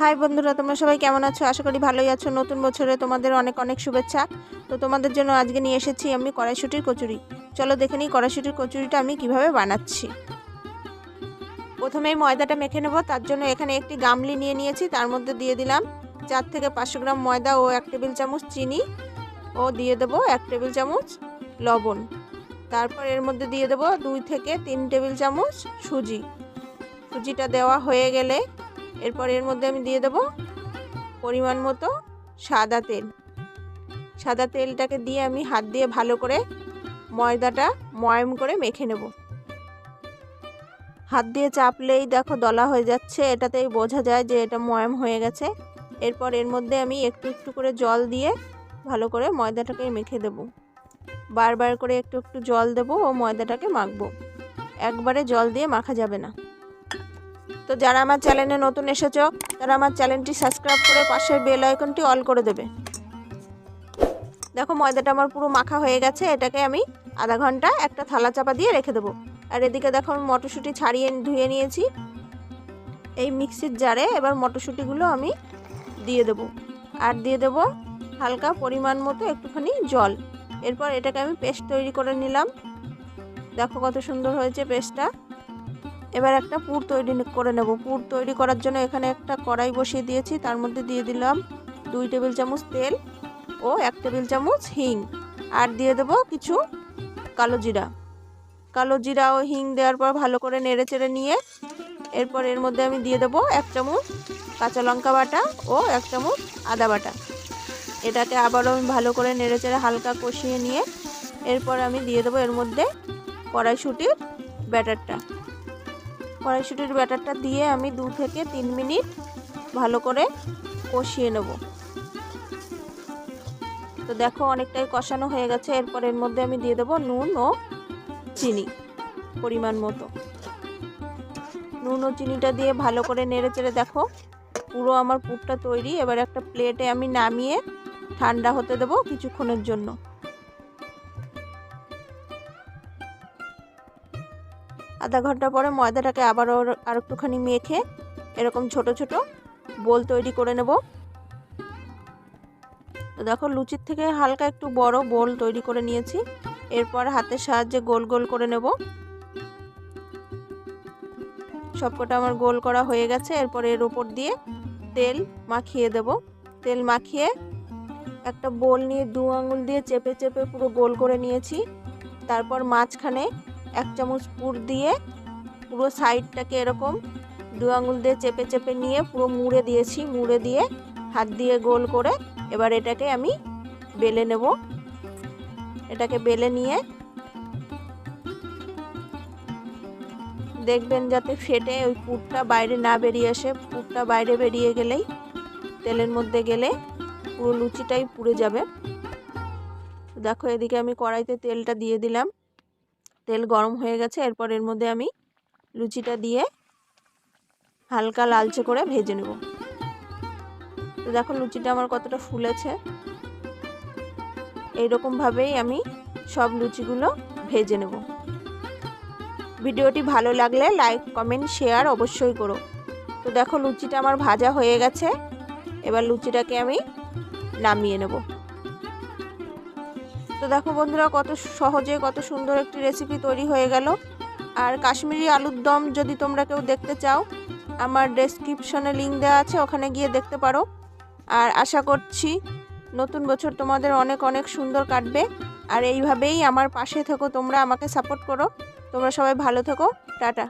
High বন্ধুরা, তোমরা সবাই কেমন আছো? আশা করি ভালোই আছো। নতুন বছরে তোমাদের অনেক অনেক শুভেচ্ছা। তো তোমাদের জন্য আজকে নিয়ে এসেছি আমি কড়াইশুটির কচুরি। চলো দেখে নিই কড়াইশুটির কচুরিটা আমি কীভাবে বানাচ্ছি। প্রথমেই ময়দাটা মেখে নেব। তার জন্য এখানে একটি গামলি নিয়ে নিয়েছি। তার মধ্যে দিয়ে দিলাম চার থেকে পাঁচশো গ্রাম ময়দা ও এক টেবিল চামচ চিনি। ও দিয়ে দেবো এক টেবিল চামচ লবণ। তারপর এর মধ্যে দিয়ে দেবো দুই থেকে তিন টেবিল চামচ সুজি। সুজিটা দেওয়া হয়ে গেলে এরপর এর মধ্যে আমি দিয়ে দেবো পরিমাণ মতো সাদা তেল। সাদা তেলটাকে দিয়ে আমি হাত দিয়ে ভালো করে ময়দাটা ময়ম করে মেখে নেব। হাত দিয়ে চাপলেই দেখো দলা হয়ে যাচ্ছে, এটাতেই বোঝা যায় যে এটা ময়ম হয়ে গেছে। এরপর এর মধ্যে আমি একটু একটু করে জল দিয়ে ভালো করে ময়দাটাকে মেখে দেব। বারবার করে একটু একটু জল দেবো ও ময়দাটাকে মাখবো। একবারে জল দিয়ে মাখা যাবে না। তো যারা আমার চ্যানেলে নতুন এসেছ, তারা আমার চ্যানেলটি সাবস্ক্রাইব করে পাশের বেল আইকনটি অল করে দেবে। দেখো ময়দাটা আমার পুরো মাখা হয়ে গেছে, এটাকে আমি আধা ঘণ্টা একটা থালা চাপা দিয়ে রেখে দেবো। আর এদিকে দেখো আমি মটরশুঁটি ছাড়িয়ে ধুয়ে নিয়েছি। এই মিক্সির জারে এবার মটরশুঁটিগুলো আমি দিয়ে দেবো। আর দিয়ে দেবো হালকা পরিমাণ মতো একটুখানি জল। এরপর এটাকে আমি পেস্ট তৈরি করে নিলাম। দেখো কত সুন্দর হয়েছে পেস্টটা। এবার একটা পুর তৈরি করে নেব। পুর তৈরি করার জন্য এখানে একটা কড়াই বসিয়ে দিয়েছি। তার মধ্যে দিয়ে দিলাম দুই টেবিল চামচ তেল ও এক টেবিল চামচ হিং। আর দিয়ে দেবো কিছু কালো জিরা। কালো জিরা ও হিং দেওয়ার পর ভালো করে নেড়ে চেড়ে নিয়ে এরপর এর মধ্যে আমি দিয়ে দেবো এক চামচ কাঁচা লঙ্কা বাটা ও এক চামচ আদা বাটা। এটাকে আবারও আমি ভালো করে নেড়ে চেড়ে হালকা কষিয়ে নিয়ে এরপর আমি দিয়ে দেবো এর মধ্যে কড়াইশুটির ব্যাটারটা। কড়াইশুটির ব্যাটারটা দিয়ে আমি দু থেকে তিন মিনিট ভালো করে কষিয়ে নেব। তো দেখো অনেকটাই কষানো হয়ে গেছে, এরপর এর মধ্যে আমি দিয়ে দেবো নুন ও চিনি পরিমাণ মতো। নুন ও চিনিটা দিয়ে ভালো করে নেড়ে চেড়ে দেখো, পুরো আমার পুরটা তৈরি। এবার একটা প্লেটে আমি নামিয়ে ঠান্ডা হতে দেবো কিছুক্ষণের জন্য। আধা ঘণ্টা পরে ময়দাটাকে আবারও আর একটুখানি মেখে এরকম ছোট ছোট বোল তৈরি করে নেব। তো দেখো লুচির থেকে হালকা একটু বড় বোল তৈরি করে নিয়েছি। এরপর হাতের সাহায্যে গোল গোল করে নেব। সবকটা আমার গোল করা হয়ে গেছে। এরপর এর ওপর দিয়ে তেল মাখিয়ে দেব। তেল মাখিয়ে একটা বোল নিয়ে দু আঙুল দিয়ে চেপে চেপে পুরো গোল করে নিয়েছি। তারপর মাঝখানে এক চামচ পুর দিয়ে পুরো সাইডটাকে এরকম দু আঙুল দিয়ে চেপে চেপে নিয়ে পুরো মুড়ে দিয়েছি, মুড়ে দিয়ে হাত দিয়ে গোল করে এবার এটাকে আমি বেলে নেব। এটাকে বেলে নিয়ে দেখবেন যাতে ফেটে ওই পুরটা বাইরে না বেরিয়ে আসে। পুরটা বাইরে বেরিয়ে গেলেই তেলের মধ্যে গেলে পুরো লুচিটাই পুড়ে যাবে। দেখো এদিকে আমি কড়াইতে তেলটা দিয়ে দিলাম। তেল গরম হয়ে গেছে। এরপর এর মধ্যে আমি লুচিটা দিয়ে হালকা লালচে করে ভেজে নেব। তো দেখো লুচিটা আমার কতটা ফুলেছে। এইরকমভাবেই আমি সব লুচিগুলো ভেজে নেব। ভিডিওটি ভালো লাগলে লাইক, কমেন্ট, শেয়ার অবশ্যই করো। তো দেখো লুচিটা আমার ভাজা হয়ে গেছে। এবার লুচিটাকে আমি নামিয়ে নেব। তো দেখো বন্ধুরা, কত সহজে, কত সুন্দর একটি রেসিপি তৈরি হয়ে গেল। আর কাশ্মীরি আলুর দম যদি তোমরা কেউ দেখতে চাও, আমার ডেসক্রিপশনে লিঙ্ক দেওয়া আছে, ওখানে গিয়ে দেখতে পারো। আর আশা করছি নতুন বছর তোমাদের অনেক অনেক সুন্দর কাটবে। আর এইভাবেই আমার পাশে থেকো তোমরা, আমাকে সাপোর্ট করো। তোমরা সবাই ভালো থেকো। টাটা।